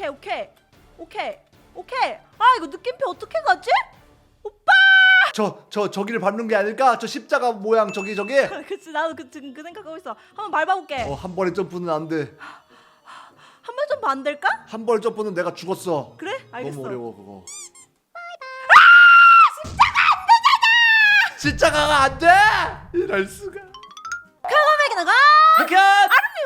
오케이 오케이 오케이 오케이 아 이거 느낌표 어떻게 가지? 오빠 저 저 저기를 밟는 게 아닐까? 저 십자가 모양 저기 저기. 그치 나도 그, 지금 그 생각하고 있어 한번 밟아볼게 어 한 번에 점프는 안 돼. 한 번 좀 안 될까? 한 번에 점프는 내가 죽었어. 그래? 알겠어 너무 어려워 그거. 아 십자가가 안 돼. 이럴 수가. 카메라에 나가.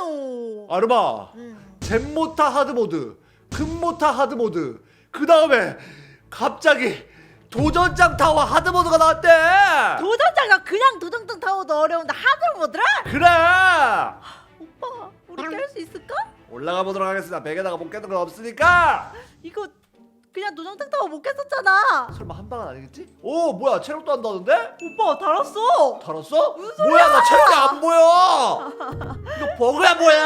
아르미오 아르마. 음. 잼모타 하드 모드, 금모타 하드 모드. 그 다음에 갑자기 도전장 타워 하드 모드가 나왔대. 도전장가 그냥 도전장 타워도 어려운데 하드로 뭐더라? 그래. 오빠 우리 깰 수 있을까? 올라가 보도록 하겠습니다. 벽에다가 못 깨는 건 없으니까. 이거 그냥 도전장 타워 못 깼었잖아 설마 한 방은 아니겠지? 오 뭐야 체력도 한다는데? 오빠 달았어 달았어? 뭐야 나 체력이 안 보여. 이거 버그야 뭐야?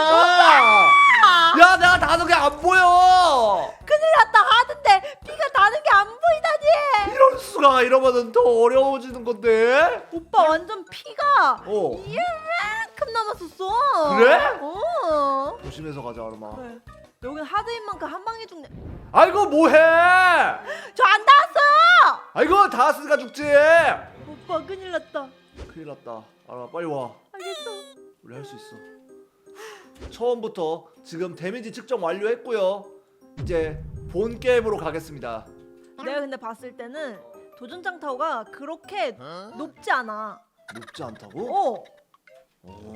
야 내가 다는 게안 보여. 큰일 났다 하는데 피가 다는 게 안 보이다니 이럴 수가 이러면은 더 어려워지는 건데. 오빠 완전 피가 어. 이만큼 남았었어 그래? 어 조심해서 가자 아르마. 그래 여긴 하드인 만큼 한 방에 죽네 아이고 뭐해? 저 안 닿았어 아이고 다 쓰니까 죽지. 오빠 큰일 났다 큰일 났다. 아르마 빨리 와. 알겠어 우리 할 수 있어. 처음부터 지금 데미지 측정 완료했고요. 이제 본 게임으로 가겠습니다. 내가 근데 봤을 때는 도전장 타워가 그렇게 높지 않아 높지 않다고? 어 어,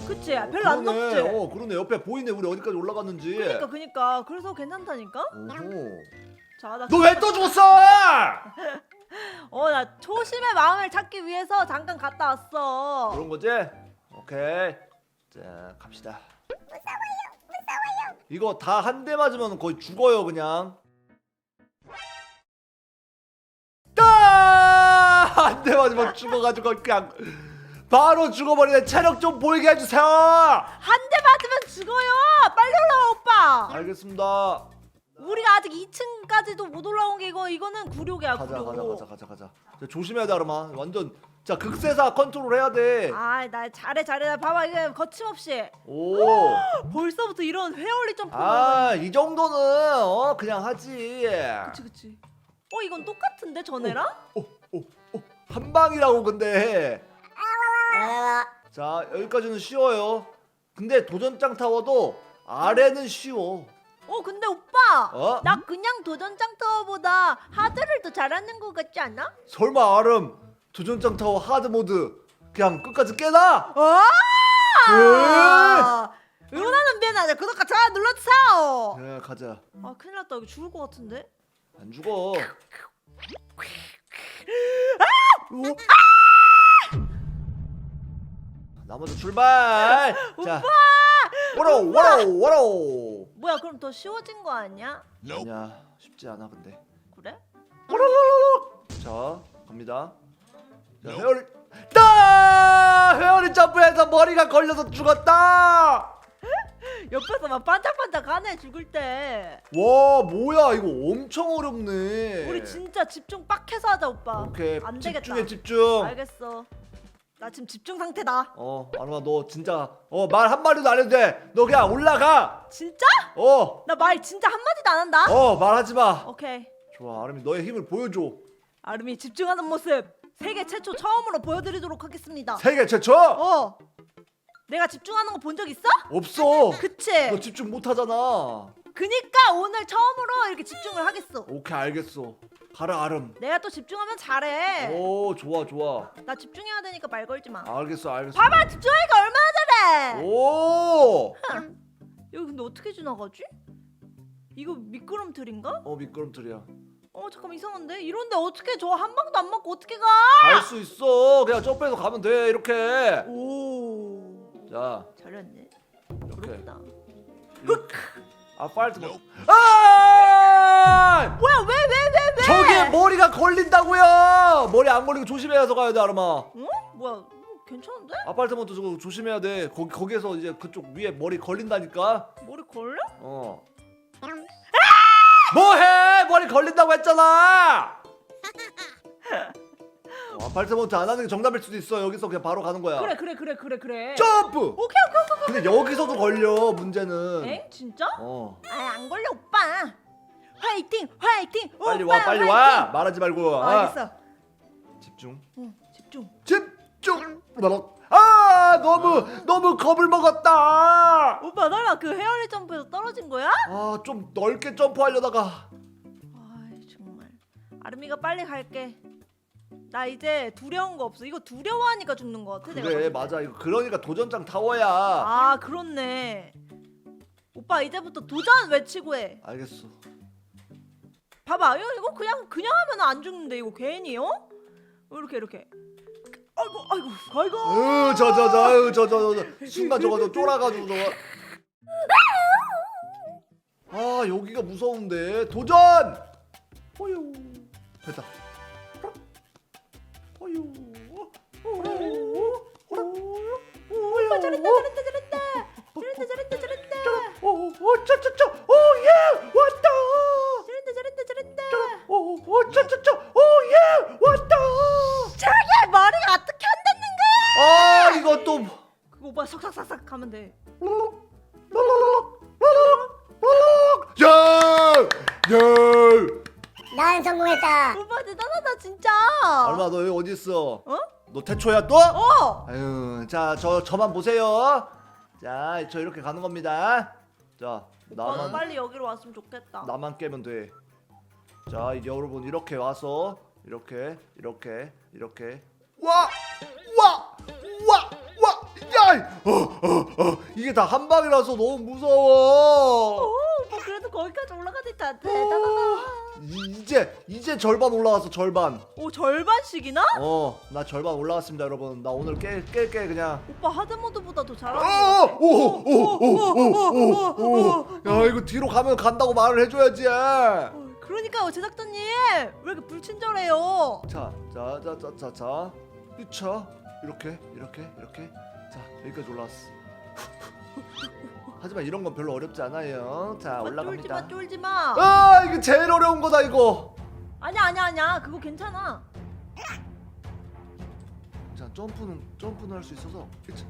그치? 별로 안 그러네. 높지? 어, 그러네. 옆에 보이네. 우리 어디까지 올라갔는지. 그니까 그니까 그래서 괜찮다니까 오호. 자나 너 왜 또 죽었어? 어나 초심의 마음을 찾기 위해서 잠깐 갔다 왔어 그런 거지? 오케이. 자, 갑시다. 무서워요. 무서워요. 이거 다 한 대 맞으면 거의 죽어요, 그냥. 따! 한대 맞으면 죽어가지고 그냥 바로 죽어버리네. 체력 좀 보이게 해주세요. 한 대 맞으면 죽어요 빨리 올라와 오빠 알겠습니다. 우리가 아직 2층까지도 못 올라온 게 이거 이거는 구력이야 가자, 가자, 구력 가자, 가자, 가자. 자, 조심해야 돼, 아르마. 완전 자 극세사 컨트롤 해야 돼. 아나 잘해 잘해 나 봐봐 이게 거침없이 오. 벌써부터 이런 회오리 점프 아, 이 정도는 어 그냥 하지. 그치 그치 어 이건 똑같은데 전에랑? 오, 오, 오. 한 방이라고 근데. 자, 여기까지는 쉬워요. 근데 도전장 타워도 아래는 쉬워. 어 근데 오빠 어? 나 그냥 도전장 타워보다 하드를 더 잘하는 것 같지 않아? 설마 아름 도전장 타워 하드 모드 그냥 끝까지 깨나? 아 응원하는 비엔나 구독과 좋아요 눌러주세요 그래, 가자. 아 큰일 났다 여기 죽을 것 같은데 안 죽어. 나 먼저 출발. 자, 워로 워로 워로. 뭐야 그럼 더 쉬워진 거 아니야? 아니야, 쉽지 않아 근데. 그래? 자, 갑니다. 자, 회오리. 따! 회오리 점프해서 머리가 걸려서 죽었다. 옆에서 막 반짝반짝하네 죽을 때 와, 뭐야 이거 엄청 어렵네. 우리 진짜 집중 빡 해서 하자 오빠 오케이, 안 집중해 되겠다 집중. 알겠어 나 지금 집중 상태다 어, 아누아 너 진짜 어 말 한 마디도 안 해도 돼. 너 그냥 올라가. 진짜? 어, 나 말 진짜 한마디도 안 한다 어 말하지 마. 오케이 좋아, 아름이 너의 힘을 보여줘. 아름이 집중하는 모습 세계 최초 처음으로 보여드리도록 하겠습니다 세계 최초. 어 내가 집중하는 거 본 적 있어? 없어. 그치 너 집중 못 하잖아. 그니까 오늘 처음으로 이렇게 집중을 하겠어 오케이, 알겠어. 가라, 아름. 내가 또 집중하면 잘해 오, 좋아, 좋아. 나 집중해야 되니까 말 걸지 마 알겠어, 알겠어. 봐봐 집중하니까 얼마나 잘해 오! 여기 근데 어떻게 지나가지? 이거 미끄럼틀인가? 어, 미끄럼틀이야. 어 잠깐 이상한데? 이런데 어떻게 저 한 방도 안 맞고 어떻게 가? 갈 수 있어. 그냥 점프해서 가면 돼. 이렇게. 오 자, 잘했네 이렇게. 부럽다 이렇게. 아, 빨리 뭐. 아! 뭐야 왜왜 왜 왜? 저기에 머리가 걸린다고요. 머리 안 걸리고 조심해서 가야 돼, 아르마. 어? 뭐야 어, 괜찮은데? 아파트먼트 저거 조심해야 돼. 거기 거기에서 이제 그쪽 위에 머리 걸린다니까. 머리 걸려? 어. 뭐해? 머리 걸린다고 했잖아. 어, 아파트먼트 안 하는 게 정답일 수도 있어. 여기서 그냥 바로 가는 거야. 그래 그래 그래 그래 그래 점프. 오케이 오케이 오케이 근데 여기서도 걸려 문제는. 엥? 진짜? 어. 아안 걸려 오빠 화이팅 화이팅. 빨리 오빠, 와 빨리 화이팅! 와 말하지 말고 어, 아, 알겠어. 집중 응 집중. 집중 아 너무 너무 겁을 먹었다 오빠 설마 그 헤어리 점프에서 떨어진 거야? 아 좀 넓게 점프하려다가 아이 정말. 아름이가 빨리 갈게. 나 이제 두려운 거 없어. 이거 두려워하니까 죽는 거 같아. 내가 그래 봤을 때. 맞아 이거 그러니까 도전장 타워야 아 그렇네. 오빠 이제부터 도전 외치고 해. 알겠어 봐봐 이거, 이거 그냥 그냥 하면 안 죽는데 이거 괜히 어? 이렇게 이렇게. 아이고 아이고 아이고. 으저저저저저저 순간 저거 저 쫄아가지고 저거 아 여기가 무서운데 도전 호유 됐다 호유 오빠 잘했다 잘했다 잘했다. 잘했다 잘했다 잘했다. 오오차차차 오예 왔다 잘했다 잘했다 잘했다. 오오차차차 오예 왔다 저게 머리가 어떻게 한다는 거야? 아 이거 또 그거 오빠 삭삭삭삭 가면 돼. 야! 야! 난 성공했다. 오빠 대단하다 진짜. 얼마 너 여기 어디 있어? 어? 너 태초야 또? 어. 아유, 자, 저 저만 보세요. 자, 저 이렇게 가는 겁니다. 자, 오빠 나만 빨리 여기로 왔으면 좋겠다. 나만 깨면 돼. 자, 이제 여러분 이렇게 와서 이렇게 이렇게 이렇게 와! 와! 와! 와! 야! 어, 어, 어. 이게 다 한 방이라서 너무 오 무서워. 오빠 그래도 거기까지 올라가니 다 대단하다. 이, 이제 이제 절반 올라왔어, 절반. 오 절반씩이나? 어, 나 절반 올라왔습니다, 여러분. 나 오늘 깰 깰 게 그냥. 오빠 하드모드보다 더 어, 잘하는 거 오, 오, 오, 오, 오, 오. 야, 이거 뒤로 가면 간다고 말을 해줘야지. 같아. 그러니까요 제작자님 왜 이렇게 불친절해요? 자, 자, 자, 자, 자, 자, 이차 이렇게, 이렇게, 이렇게. 자, 여기까지 올라왔어. 하지만 이런 건 별로 어렵지 않아요. 자, 쫄지 올라갑니다. 마 쫄지 마. 아, 이게 제일 어려운 거다 이거. 아니야 아니야 아니야 그거 괜찮아. 자, 점프는 점프는 할 수 있어서. 그치?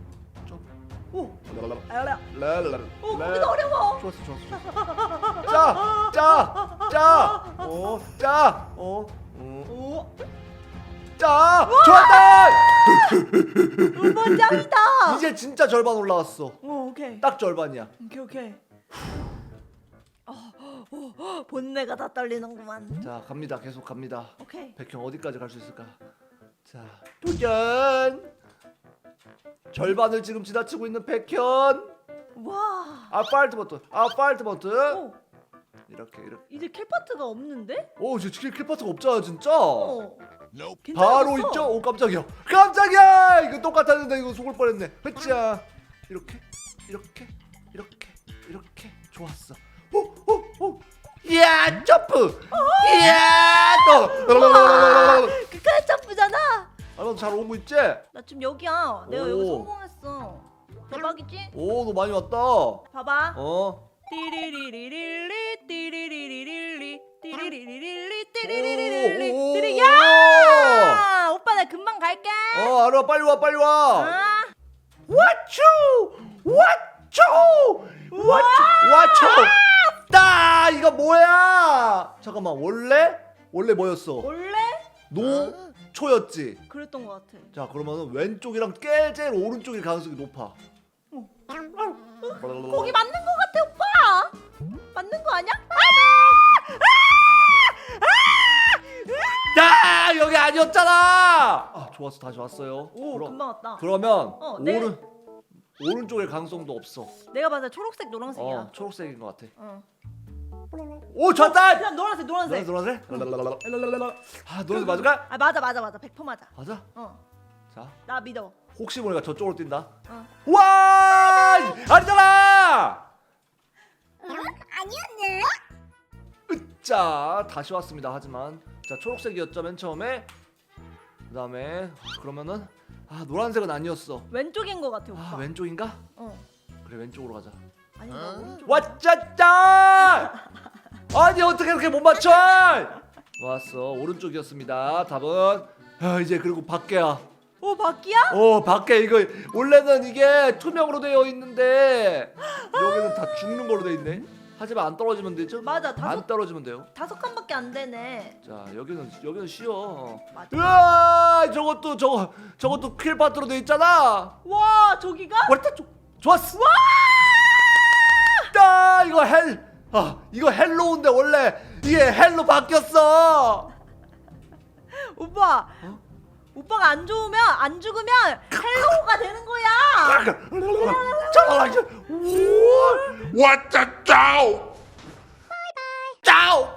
점프. 오. 랄랄라, 알아. 랄랄라, 오 랄. 거기도 어려워. 좋았어 좋았어 자! 자! 자! 어! 자! 어! 어! 오. 자! 좋았다! 짱이다. 이제 진짜 절반 올라왔어 오 오케이. 딱 절반이야 오케이 오케이. 어, 어, 본내가 다 떨리는구만. 자 갑니다 계속 갑니다 오케이. 백형 어디까지 갈 수 있을까 자 도전 절반을 지금 지나치고 있는 백현 와. 아파트 버튼 아파트 버튼 오 이렇게 이렇게 이제 킬 파트가 없는데? 오 이제 킬 킬파트가 없잖아 진짜 어. 바로 괜찮았어. 있죠? 오 깜짝이야 깜짝이야 이거 똑같았는데 이거 속을 뻔했네 흐짜 이렇게 이렇게 이렇게 이렇게 좋았어 오오오 이야 점프 이야 너 그까지 점프잖아. 아너 잘 오고 있지? 나 지금 여기야. 내가 여기 오. 성공했어. 대박이지? 오 너 많이 왔다 봐봐. 어 띠리리리릴리 띠리리리릴리 띠리리리릴리 오, 오, 띠리리리릴리 띠리 오. 야! 오빠 나 금방 갈게. 어 알아 빨리 와 빨리 와 아. 왓초! 왓초! 왓초! 따 이거 뭐야? 잠깐만 원래? 원래 뭐였어? 원래? 노초였지? 그랬던 것 같아. 자 그러면은 왼쪽이랑 꽤 제일 오른쪽일 가능성이 높아. 거기 맞는 것 같아 오빠. 맞는 거 아니야? 야 여기 아니었잖아! 아 좋았어. 다시 왔어요. 오 그럼, 금방 왔다. 그러면 어, 네. 오른 오른쪽일 가능성도 없어 내가 봤을 때 초록색 노란색이야. 어 초록색인 것 같아 어. 오 좋았다 그냥 노란색 노란색. 노란색 노란색 아 노란색 맞을까 아 맞아 맞아 맞아 100% 맞아. 맞아 어. 자 나 믿어. 혹시 모르니까 저쪽으로 뛴다 어. 와 아니잖아 아니었네. 자 다시 왔습니다 하지만 자 초록색이었죠 맨 처음에 그 다음에 그러면은 아 노란색은 아니었어. 왼쪽인 것 같아 오빠. 아 왼쪽인가? 어. 그래 왼쪽으로 가자. 아니 나 오른쪽. 와짜짜! 아니 어떻게 이렇게 못 맞춰? 왔어. 오른쪽이었습니다. 답은? 아, 이제 그리고 밖에야. 오 바퀴야? 어 밖에 이거 원래는 이게 투명으로 되어 있는데 여기는 다 죽는 걸로 되어 있네 하지만 안 떨어지면 되죠? 맞아 다섯 안 떨어지면 돼요. 다섯 칸밖에 안 되네. 자 여기는 여기는 쉬워. 맞아. 으아 저것도 저거 저것도 킬파트로 돼 있잖아. 와 저기가? 월타 쪽 좋았어. 와! 아 이거 헬. 아 이거 헬로우인데 원래 이게 헬로 바뀌었어. 오빠. 어? 오빠가 안 좋으면 안 죽으면 헬로우가 되는 거야. 잠깐만 이제. What dog? 짜오.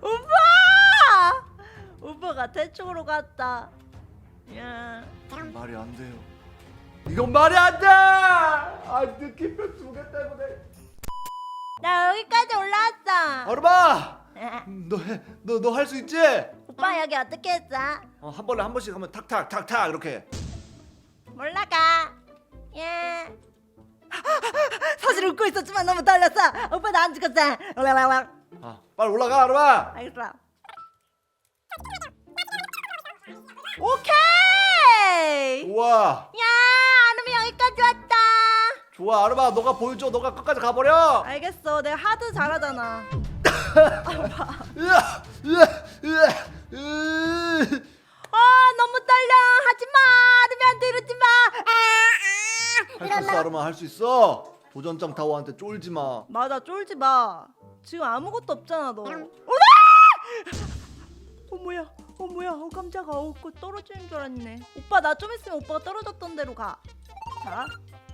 오빠! 오빠가 대충으로 갔다. 야. 말이 안 돼요. 이건 말이 안 돼. 아 느낌표 두개 때문에. 나 여기까지 올라왔어. 아르마. 너너너 할 수 있지? 오빠 여기 어떻게 했어? 어, 한 번에 한 번씩 하면 탁탁 탁탁 이렇게. 몰라가. 웃고 있었지만 너무 떨렸어. 오빠 나 안 죽었어. 아 빨리 올라가 아르마. 알겠어. 오케이. 우와. 야, 아름이 여기까지 왔다. 좋아 아르마 너가 보여줘 너가 끝까지 가버려. 알겠어. 내가 하드 잘하잖아. 으아, 으아, 으아, 으아. 아, 너무 떨려. 하지 마. 아름이한테 이러지 마. 아, 할수 있어 아르마 할 수 있어. 도전장 타워한테 쫄지 마. 맞아, 쫄지 마. 지금 아무것도 없잖아, 너. 오라! 어 뭐야? 어 뭐야? 어 깜짝아. 어, 그거 떨어지는 줄 알았네. 오빠 나 좀 있으면 오빠가 떨어졌던 대로 가. 자,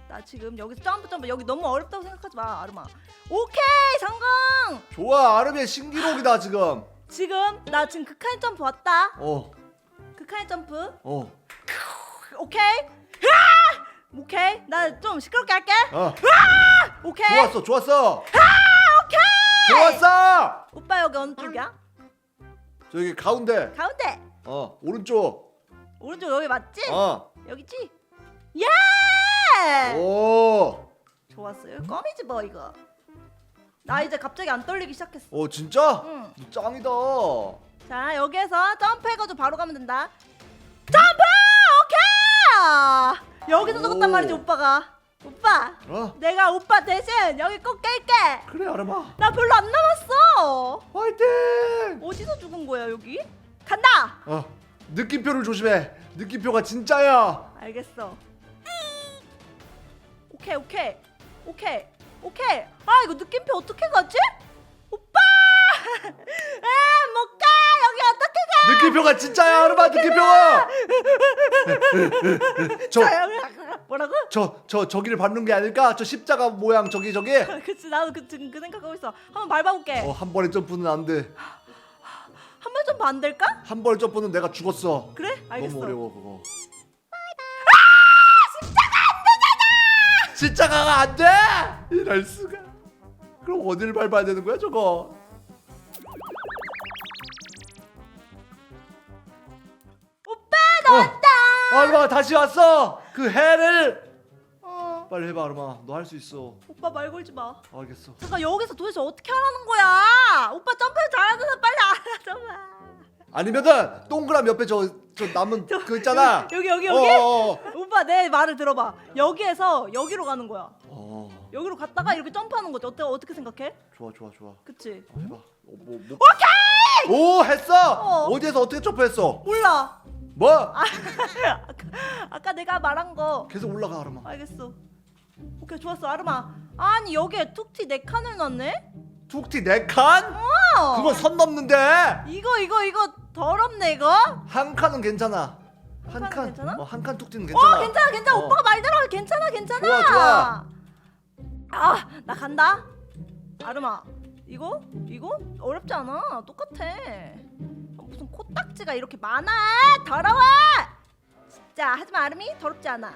나 지금 여기서 점프 점프 여기 너무 어렵다고 생각하지 마, 아름아. 오케이, 성공. 좋아 아르미의 신기록이다 지금. 지금 나 지금 극한의 점프 왔다. 어 극한의 점프. 어. 오케이. 오케이. 나 좀 시끄럽게 할게. 어. 오케이. 좋았어 좋았어. 오케이. 좋았어. 오빠 여기 어느 쪽이야? 저기 가운데. 가운데. 어 오른쪽. 오른쪽 여기 맞지? 어. 여기지? 예! 오. 좋았어. 여기 껌이지 뭐 이거. 나 이제 갑자기 안 떨리기 시작했어. 오 진짜? 응. 짱이다. 자 여기에서 점프해가지고 바로 가면 된다. 점프! 오케이! 여기서 죽었단 오. 말이지 오빠가. 오빠. 어? 내가 오빠 대신 여기 꼭 깰게. 그래 아르마. 나 별로 안 남았어. 화이팅. 어디서 죽은 거야 여기? 간다. 어 느낌표를 조심해. 느낌표가 진짜야. 알겠어. 오케이 오케이 오케이 오케이. 아 이거 느낌표 어떻게 가지? 오빠! 아 못 가. 여기? 느낌표가 진짜야 아르마 느낌표가. 저 뭐라고? 저 저 저기를 밟는 게 아닐까? 저 십자가 모양 저기 저기. 그치 나도 그 지금 그 생각하고 있어. 한번 밟아볼게. 어 한 번에 점프는 안 돼. 한번좀안 될까? 한 번에 점프는 내가 죽었어. 그래? 알겠어. 너무 어려워 그거. 아, 십자가가 안 돼! 이럴 수가. 그럼 어디를 밟아야 되는 거야 저거? 아르마 다시 왔어. 그 해를 어. 빨리 해봐 아르마. 너 할 수 있어. 오빠 말 걸지 마. 알겠어. 잠깐 여기서 도대체 어떻게 하라는 거야? 오빠 점프 잘하잖아. 빨리 알아줘봐. 아니면은 동그란 옆에 저 저 남은 그 있잖아. 여기 여기 어, 여기. 어, 어. 오빠 내 말을 들어봐. 여기에서 여기로 가는 거야. 어. 여기로 갔다가 이렇게 점프하는 거지. 어때? 어떻게 생각해? 좋아 좋아 좋아. 그치? 어, 해봐. 어, 뭐, 뭐. 오케이. 오 했어. 어. 어. 디에서 어떻게 점프했어? 몰라. 뭐? 아까, 아까 내가 말한 거. 계속 올라가 아르마. 알겠어. 오케이 좋았어 아르마. 아니 여기에 툭티 네 칸을 놨네? 툭티 네 칸? 어. 그거 선 넘는데. 이거 이거 이거 더럽네 이거. 한 칸은 괜찮아. 한 칸은 칸. 괜찮아? 어, 한칸 툭티는 괜찮아. 어 괜찮아 괜찮아 어. 오빠가 말대로 괜찮아 괜찮아. 좋아, 좋아. 아나 간다. 아르마 이거 이거 어렵지 않아 똑같아. 무슨 코딱지가 이렇게 많아 더러워. 진짜 하지만 아름이 더럽지 않아.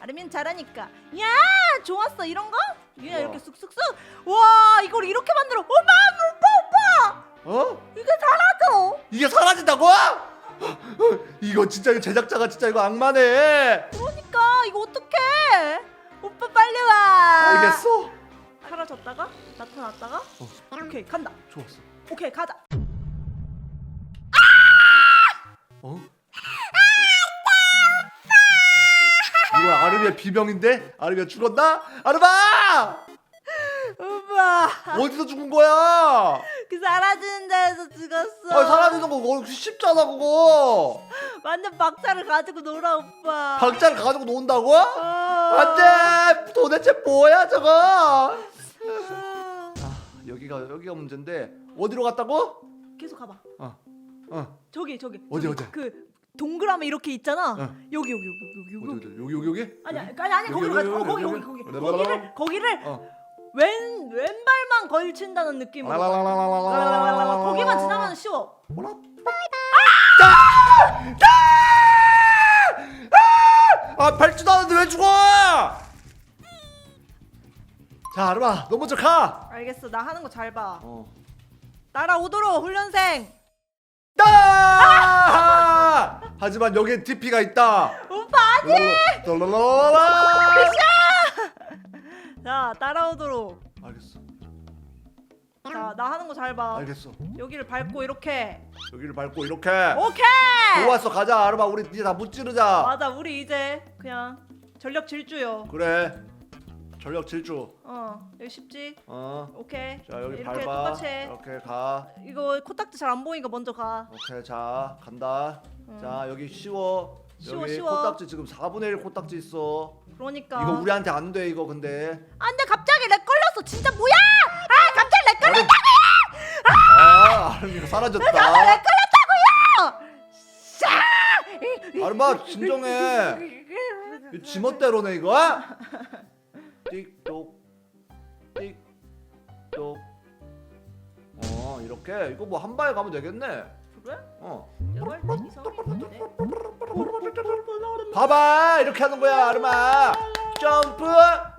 아름이는 잘하니까. 야 좋았어 이런 거? 얘 우와. 이렇게 쑥쑥쑥. 와 이걸 이렇게 만들어. 오빠 오빠 오빠 어? 이게 사라져. 이게 사라진다고? 이거 진짜 이거 제작자가 진짜 이거 악마네. 그러니까 이거 어떡해? 오빠 빨리 와. 알겠어. 사라졌다가 나타났다가 어. 오케이 간다. 좋았어. 오케이 가자. 어? 이거 아름이의 비명인데? 아름이가 죽었나? 아름아! 오빠 어디서 죽은 거야? 그 사라지는 데에서 죽었어. 아 사라지는 거 그거 쉽잖아 그거. 완전 박자를 가지고 놀아 오빠. 박자를 가지고 논다고? 어. 안돼. 도대체 뭐야 저거? 아. 아, 여기가 여기가 문제인데 어디로 갔다고? 계속 가봐. 어, 어. 저기 저기. 어디, 저기, 어디? 그 동그라미 이렇게 있잖아. 어. 여기 여기 여기 여기 여기. 여기 여기 여기? 아니 아니 아니, 아니 여기, 거기로 여기. 어, 여기, 거기 여기, 거기 거기. 여기. 거기를 거기를 어. 왼 왼발만 걸친다는 느낌으로. 라라라라라라라라라라라. 아 않았는데 왜 죽어? 자 아르마 너 먼저 가. 알겠어. 나 하는 거잘 봐. 어. 따라오도록 훈련 생. 따! 하지만 여기엔 TP가 있다. 오빠 아니. 랄랄랄랄라. 자 따라오도록. 알겠어. 자 나 하는 거 잘 봐. 알겠어. 여기를 밟고 이렇게. 여기를 밟고 이렇게. 오케이. 좋았어 가자 아르마 우리 이제 다 무찌르자. 맞아 우리 이제 그냥 전력 질주요. 그래. 전력 질주. 어 여기 쉽지? 어. 오케이. 자 여기 이렇게 밟아. 똑같이 해. 이렇게 가. 이거 코딱지 잘 안 보이니까 먼저 가. 오케이 자 간다. 응. 자 여기 쉬워. 쉬워, 여기 쉬워. 코딱지 지금 4분의 1 코딱지 있어. 그러니까. 이거 우리한테 안 돼 이거 근데. 안돼 갑자기 렉 걸렸어 진짜 뭐야? 아 갑자기 렉 걸렸다. 아 아름이가 사라졌다. 렉 걸렸다고요. 샤. 아름아 진정해. 이 지멋대로네 이거. 띡똑 띡똑. 어 이렇게 이거 뭐한 방에 가면 되겠네. 그래? 어. 이걸. 봐봐 이렇게 하는 거야 아름아. 점프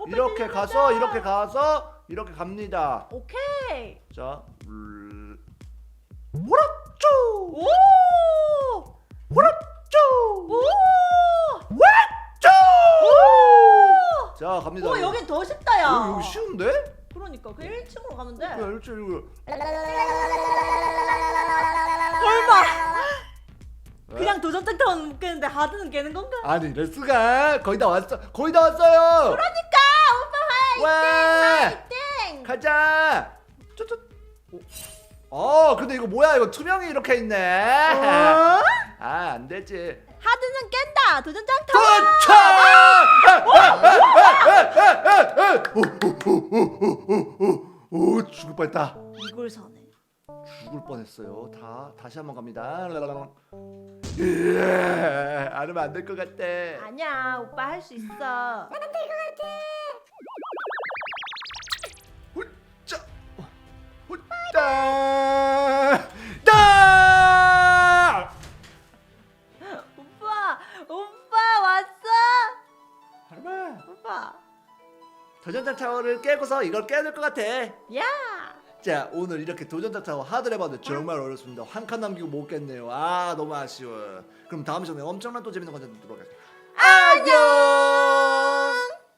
이렇게 가서 이렇게 가서 이렇게 갑니다. 오케이. 자, 갑니다. 오 여긴 더 쉽다 야. 여기, 여기 쉬운데? 그러니까 그 1층으로 가면 돼. 그래, 일주 일주. 얼마? 그냥 도전장 타면 못 깨는데 하드는 깨는 건가? 아니, 레스가 거의 다 왔어. 거의 다 왔어요. 그러니까 오빠 와! 화이팅! 가자. 쪼쪼. 어, 근데 이거 뭐야? 이거 투명이 이렇게 있네. 어? 아, 안 되지. 하드는 깬다. 도전장 타. 오 죽을 뻔했다. 이걸 사네. 죽을 뻔했어요. 다 다시 한번 갑니다. 예, 안 하면 안 될 것 같아. 아니야 오빠 할 수 있어. 자, 따, 도전장 타워를 깨고서 이걸 깨야 될 것 같아. 야. 자 오늘 이렇게 도전장 타워 하드를 해봤는데 정말 어렵습니다. 한 칸 남기고 못 깼네요. 아 너무 아쉬워. 그럼 다음 시간에 엄청난 또 재밌는 컨텐츠 들어오겠습니다. 안녕.